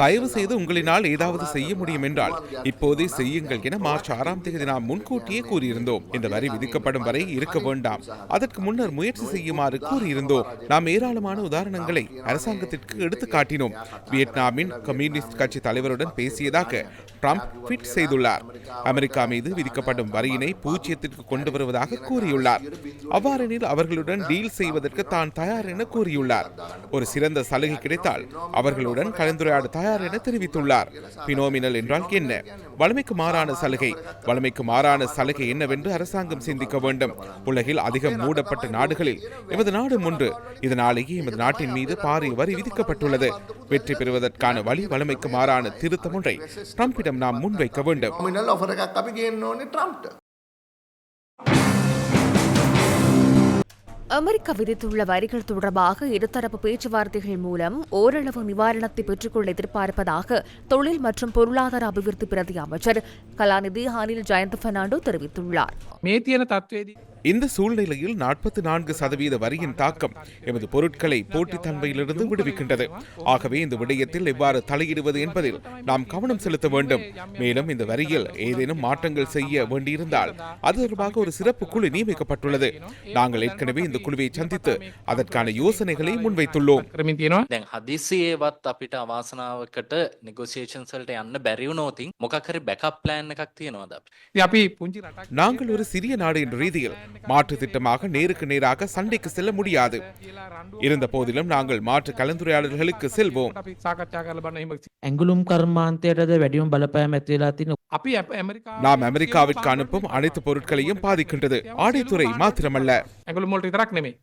தயவு செய்து உங்களினால் ஏதாவது செய்ய முடியும் என்றால் இப்போதே செய்யுங்கள் என மார்ச் ஆறாம் தேதி நாம் முன்கூட்டியே கூறியிருந்தோம். இந்த வரி விதிக்கப்படும் வரை இருக்க வேண்டாம். அதற்கு முன்னர் முயற்சி செய்யுமாறு கூறியிருந்தோம். நாம் ஏராளமான உதாரணங்களை அரசாங்கத்திற்கு எடுத்து காட்டினோம். வியட்நாமின் கம்யூனிஸ்ட் கட்சி தலைவருடன் பேசியதாக ட்ரம்ப் ட்வீட் செய்துள்ளார். அமெரிக்கா மீது விதிக்கப்படும் வரியினை பூஜ்ஜியத்திற்கு கொண்டு வருவதாக கூறியுள்ளார். அவ்வாறெனில் அவர்களுடன் டீல் செய்வதற்கு தான் தயார் என கூறியுள்ளார். ஒரு சிறந்த சலுகை கிடைத்தால் அவர்களுடன் கலந்துரையாட தயார் என தெரிவித்துள்ளார். பினோமினல் என்றால் என்ன? வலிமைக்கு மாறான சலுகை. வலிமைக்கு மாறான சலுகை என்னவென்று அரசாங்கம் சிந்திக்க வேண்டும். உலகில் அதிகம் மூடப்பட்ட நாடுகளில் எமது நாடும் ஒன்று. இதனாலேயே எமது நாட்டின் மீது பாரிய வரி விதிக்கப்பட்டுள்ளது. வெற்றி பெறுவதற்கான வழி வலிமைக்கு மாறான திருத்தம் ஒன்றை ட்ரம்பிடம் நாம் முன்வைக்க வேண்டும். அமெரிக்கா விதித்துள்ள வரிகள் தொடர்பாக இருதரப்பு பேச்சுவார்த்தைகள் மூலம் ஓரளவு நிவாரணத்தை பெற்றுக்கொள்ள எதிர்பார்ப்பதாக தொழில் மற்றும் பொருளாதார அபிவிருத்தி பிரதி அமைச்சர் கலாநிதி ஹானில் ஜெயந்த் பெர்னாண்டோ தெரிவித்துள்ளார். இந்த சூழ்நிலையில் நாற்பத்தி நான்கு சதவீத வரியின் தாக்கம் எமது பொருட்களை போட்டித்தன்மையிலிருந்து விடுவிக்கின்றது ஆகவே இந்த விடயத்தில் எவ்வாறு தலையிடுவது என்பதில் நாம் கவனம் செலுத்த வேண்டும் மேலும் இந்த வரியில் ஏதேனும் மாற்றங்கள் செய்ய வேண்டியிருந்தால் அது தொடர்பாக ஒரு சிறப்பு குழு நியமிக்கப்பட்டுள்ளது நாங்கள் ஏற்கனவே இந்த குழுவை சந்தித்து அதற்கான யோசனைகளை முன்வைத்துள்ளோம் කරමින් තියෙනවා දැන් හදිසියේවත් අපිට අවාසනාවකට නිගෝසිේෂන් සල්ට යන්න බැරිවුණෝතින් මොකකරි බැකප් ප්ලෑන් එකක් තියෙනවාද අපි? ඉතින් අපි පුංචි රටක් நாங்கள் ஒரு சிறிய நாடு என்ற ரீதியில் மாற்று திட்டமாக நேருக்கு நேராக சண்டைக்கு செல்ல முடியாது. இருந்த போதிலும் நாங்கள் மாற்று கலந்துரையாடல்களுக்கு செல்வோம். எங்களும் கர்மாந்தேடது வெடியும் பலப்பயம் நாம் அமெரிக்காவிற்கு அனுப்பும் அனைத்து பொருட்களையும் பாதிக்கின்றது. ஆடைத்துறை மாத்திரமல்ல. எங்களும்